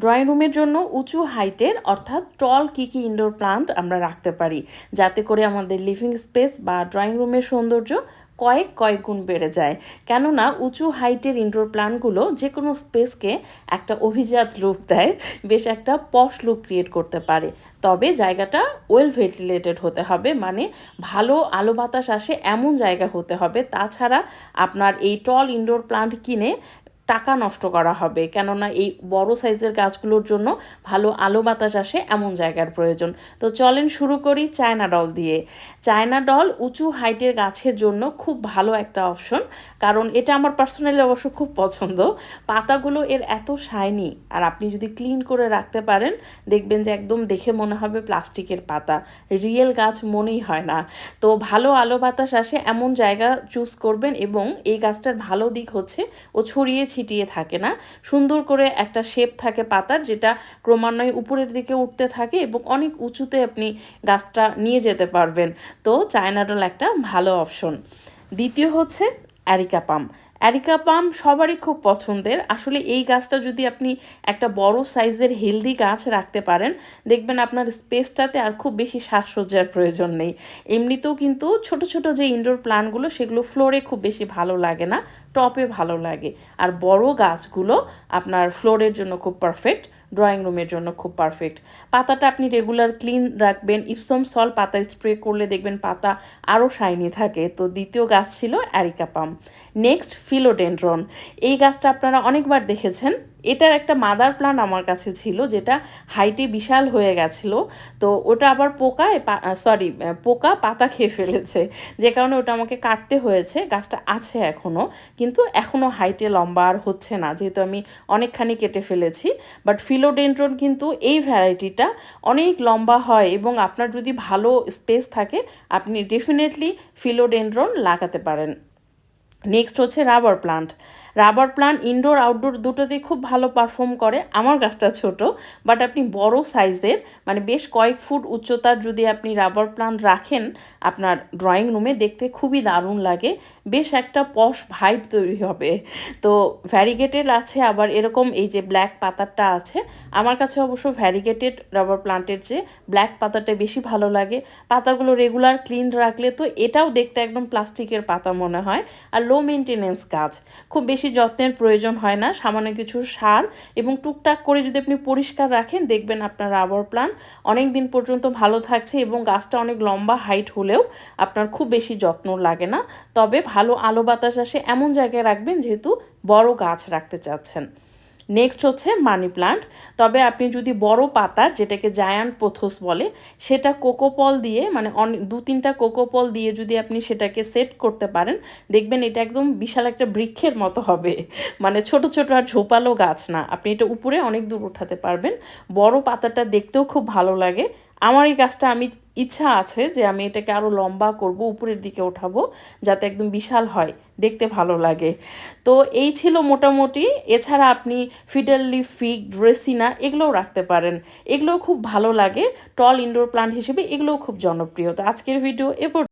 Drawing রুমের জন্য উঁচু হাইটের অর্থাৎ টল কী কী ইনডোর প্লান্ট আমরা রাখতে পারি। যাতে করে আমাদের লিভিং স্পেস বা ড্রয়িং রুমের সৌন্দর্য কয়েক কয়েক গুণ বেড়ে যায়। কেননা উঁচু হাইটের ইনডোর প্লান্টগুলো যে কোনো স্পেসকে একটা অভিজাত লুক দেয়, বেশ একটা পশ লুক ক্রিয়েট করতে পারে। তবে জায়গাটা ওয়েল ভেন্টিলেটেড হতে হবে মানে ভালো আলো বাতাস আসে এমন জায়গা হতে হবে। তাছাড়া আপনার এই টল ইনডোর প্লান্ট কিনে টাকা নষ্ট করা হবে। কেননা এই বড় সাইজের গাছগুলোর জন্য ভালো আলো বাতাস আসে এমন জায়গার প্রয়োজন। তো চলেন শুরু করি চায়না ডল দিয়ে। চায়না ডল উঁচু হাইটের গাছের জন্য খুব ভালো একটা অপশন। কারণ এটা আমার পার্সোনালি অবশ্য খুব পছন্দ। পাতাগুলো এর এত শাইনি, আর আপনি যদি ক্লিন করে রাখতে পারেন, দেখবেন যে একদম দেখে মনে হবে প্লাস্টিকের পাতা। রিয়েল গাছ মনেই হয় না। তো ভালো আলো বাতাস আসে এমন জায়গা চুজ করবেন এবং এই গাছটার ভালো দিক হচ্ছে ও ছড়িয়ে ছিটিয়ে থাকে না। সুন্দর করে একটা শেপ থাকে পাতার, যেটা ক্রমান্বয়ে উপরের দিকে উঠতে থাকে এবং অনেক উঁচুতে আপনি গাছটা নিয়ে যেতে পারবেন। তো চায়নাডল একটা ভালো অপশন দ্বিতীয় হচ্ছে অ্যারিকা পাম অ্যারিকা পাম সবারই খুব পছন্দের। আসলে এই গাছটা যদি আপনি একটা বড় সাইজের হেলদি গাছ রাখতে পারেন, দেখবেন আপনার স্পেসটাতে আর খুব বেশি সাজসজ্জার প্রয়োজন নেই। এমনিতেও কিন্তু ছোট ছোট যে ইনডোর প্লান্টগুলো সেগুলো ফ্লোরে খুব বেশি ভালো লাগে না টপে ভালো লাগে। আর বড় গাছগুলো আপনার ফ্লোরের জন্য খুব পারফেক্ট ড্রয়িং রুমের জন্য খুব পারফেক্ট পাতাটা আপনি রেগুলার ক্লিন রাখবেন। ইপসম সল পাতা স্প্রে করলে দেখবেন পাতা আরও শাইনি থাকে। তো দ্বিতীয় গাছ ছিল অ্যারিকাপাম নেক্সট ফিলোডেন্ড্রন এই গাছটা আপনারা অনেকবার দেখেছেন। এটার একটা মাদার প্লান্ট আমার কাছে ছিল, যেটা হাইটে বিশাল হয়ে গেছিল। তো ওটা আবার পোকায় সরি পোকা পাতা খেয়ে ফেলেছে। যে কারণে ওটা আমাকে কাটতে হয়েছে, গাছটা আছে এখনও কিন্তু এখনও হাইটে লম্বা আর হচ্ছে না, যেহেতু আমি অনেকখানি কেটে ফেলেছি। বাট ফিলোডেন্ড্রন কিন্তু এই ভ্যারাইটিটা অনেক লম্বা হয় এবং আপনার যদি ভালো স্পেস থাকে, আপনি ডেফিনেটলি ফিলোডেন্ড্রন লাগাতে পারেন। নেক্সট হচ্ছে rubber plant rubber plant indoor outdoor দুটোতেই খুব ভালো পারফর্ম করে। আমার গাছটা ছোট বাট আপনি বড় সাইজের মানে বেশ কয়েক ফুট উচ্চতার যদি আপনি রাবার প্লান্ট রাখেন, আপনার ড্রয়িং রুমে দেখতে খুবই দারুণ লাগে। বেশ একটা পশ ভাইব তৈরি হবে। তো ভ্যারিগেটেড আছে, আবার এরকম এই যে ব্ল্যাক পাতারটা আছে, আমার কাছে অবশ্য ভ্যারিগেটেড রাবার প্লান্টের যে ব্ল্যাক পাতাটা বেশি ভালো লাগে। পাতাগুলো রেগুলার ক্লিন রাখলে তো এটাও দেখতে একদম প্লাস্টিকের পাতা মনে হয়। আর লো মেনটেনেন্স গাছ, খুব বেশি যত্নের প্রয়োজন হয় না। সামান্য কিছু সার এবং টুকটাক করে যদি আপনি পরিষ্কার রাখেন, দেখবেন আপনার রাবার প্লান্ট অনেক দিন পর্যন্ত ভালো থাকছে এবং গাছটা অনেক লম্বা হাইট হলেও আপনার খুব বেশি যত্ন লাগে না। তবে ভালো আলো বাতাস আসে এমন জায়গায় রাখবেন যেহেতু বড় গাছ রাখতে চাচ্ছেন। নেক্সট হচ্ছে মানি প্লান্ট তবে আপনি যদি বড় পাতা, যেটাকে জায়ান্ট পোথোস বলে, সেটা কোকোপল দিয়ে মানে দু তিনটা কোকোপল দিয়ে যদি আপনি সেটাকে সেট করতে পারেন, দেখবেন এটা একদম বিশাল একটা বৃক্ষের মতো হবে। মানে ছোট ছোট আর ঝোপালো গাছ না। আপনি এটা উপরে অনেক দূর উঠাতে পারবেন। বড় পাতাটা দেখতেও খুব ভালো লাগে। আমার এই গাছটা আমি ইচ্ছা আছে যে আমি এটাকে আরও লম্বা করব, উপরের দিকে ওঠাবো, যাতে একদম বিশাল হয়, দেখতে ভালো লাগে। তো এই ছিল মোটামুটি, এছাড়া আপনি ফিডেললি ফিগ, ড্রেসিনা এগুলোও রাখতে পারেন। এগুলোও খুব ভালো লাগে, টল ইনডোর প্লান্ট হিসেবে এগুলোও খুব জনপ্রিয়। তো আজকের ভিডিও এরপর